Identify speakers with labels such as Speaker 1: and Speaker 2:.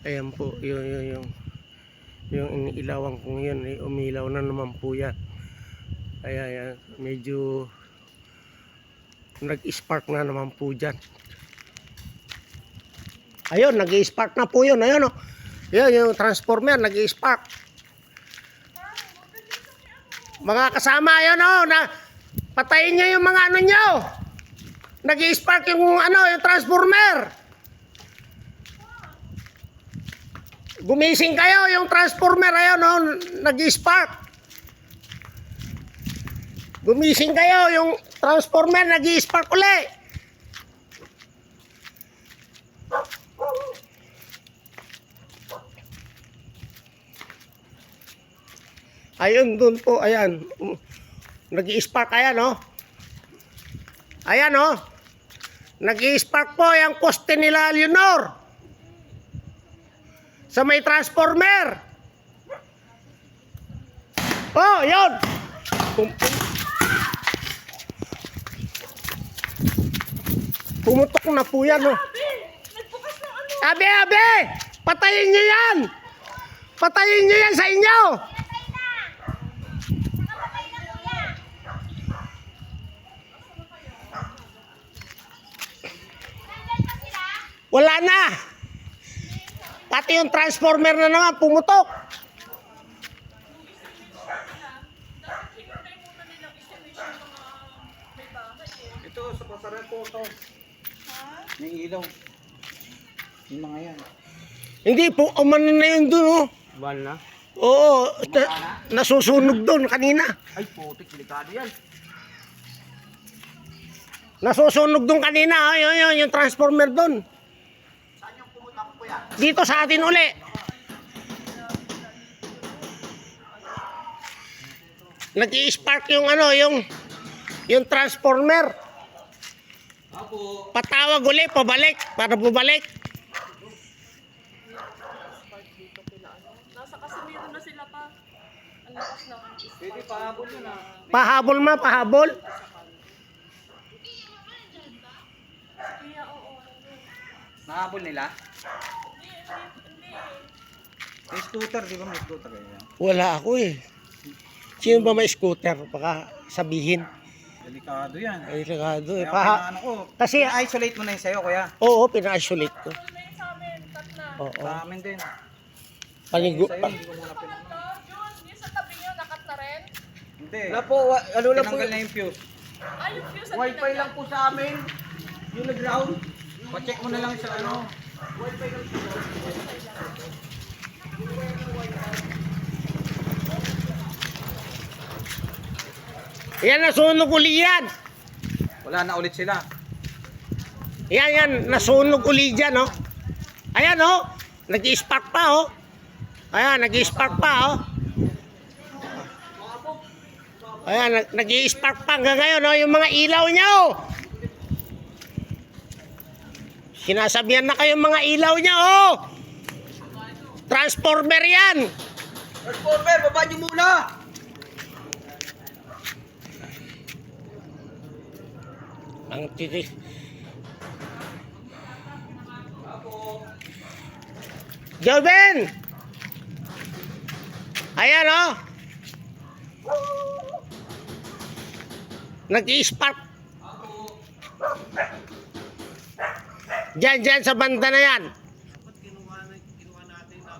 Speaker 1: Ayan po, yung, yung, yung, yung iniilawan kong yun, eh, umilaw na naman po yan. Kaya yan, medyo nag-spark na naman po dyan. Ayun, nag-spark na po yun. Ayun, oh. Yan, yung transformer, nag-spark. Mga kasama, ayun, oh, na, patayin nyo yung mga ano nyo. Nag-spark yung, ano, yung transformer. Gumising kayo, yung transformer, ayun, oh, nag-spark. Gumising kayo, yung transformer, nag-spark uli. Ayun, dun po, ayan. Nag-spark, ayan, oh. Ayan, oh. Nag-spark po yung poste nila, Leonor. Sa may transformer. Oh, yun. Pum- pum- Pumutok na po yan, oh. Abe, abe! Patayin niyo yan! Patayin niyo yan sa inyo! Wala na! Pati yung transformer na naman pumutok.
Speaker 2: Ito, sa pasaran po ito. May ilaw. Yung mga yan.
Speaker 1: Hindi po, umano na yun dun, oh.
Speaker 2: Wal na?
Speaker 1: Oo, na- nasusunog doon kanina.
Speaker 2: Ay, putik, delikado yan.
Speaker 1: Nasusunog doon kanina, oh, yun, yun, yung transformer doon.
Speaker 2: Saan yung pumunta ko po yan?
Speaker 1: Dito sa atin uli. Nag-i-spark yung ano, yung yung transformer.
Speaker 2: Apo.
Speaker 1: Patawag uli, pabalik, para bumalik.
Speaker 3: Nasa Casimiro na sila pa. Ang lakas ng
Speaker 2: Pwede pahabol yun ah.
Speaker 1: Pahabol ma, pahabol.
Speaker 3: Kaya oo.
Speaker 2: Nahabol nila? May scooter, di ba may scooter kayo?
Speaker 1: Wala ako eh. Sino ba may scooter? Baka sabihin.
Speaker 2: Delikado yan.
Speaker 1: Ay, legado eh.
Speaker 2: Kaya
Speaker 1: Paha
Speaker 2: pinaano ko.
Speaker 1: Kasi-
Speaker 2: isolate mo na yun sa'yo, kuya.
Speaker 1: Oo, pina-isolate ko.
Speaker 3: Sa.
Speaker 1: Oo.
Speaker 2: Sa amin din.
Speaker 1: Panigo,
Speaker 2: Sa'yo,
Speaker 1: pa-
Speaker 2: hindi ko muna
Speaker 3: yun, sa tabi nyo, nakat na rin.
Speaker 2: Hindi.
Speaker 4: Wala po, wa- ano lang po,
Speaker 2: Tinanggal na yung fuse.
Speaker 3: Ay, yung fuse ang
Speaker 4: wifi lang po sa amin. Yung nag-ground.
Speaker 2: Pa-check mo na lang sa ano.
Speaker 1: Yan, nasunog uli yan.
Speaker 2: Wala na ulit sila.
Speaker 1: Yan, yan, nasunog uli dyan, oh. Ayan, oh. Nag-spark pa, oh. Ayan, nag-spark pa, oh. Ayan, nag- nag-spark pa hanggang ngayon, oh. Yung mga ilaw niya, oh. Sinasabihan na kayo mga ilaw niya, oh. Transformer yan.
Speaker 4: Transformer, baba niyo muna.
Speaker 1: Ang titi. Joven! Ayan oh! Nag-i-spark. Diyan, diyan sa banda na yan.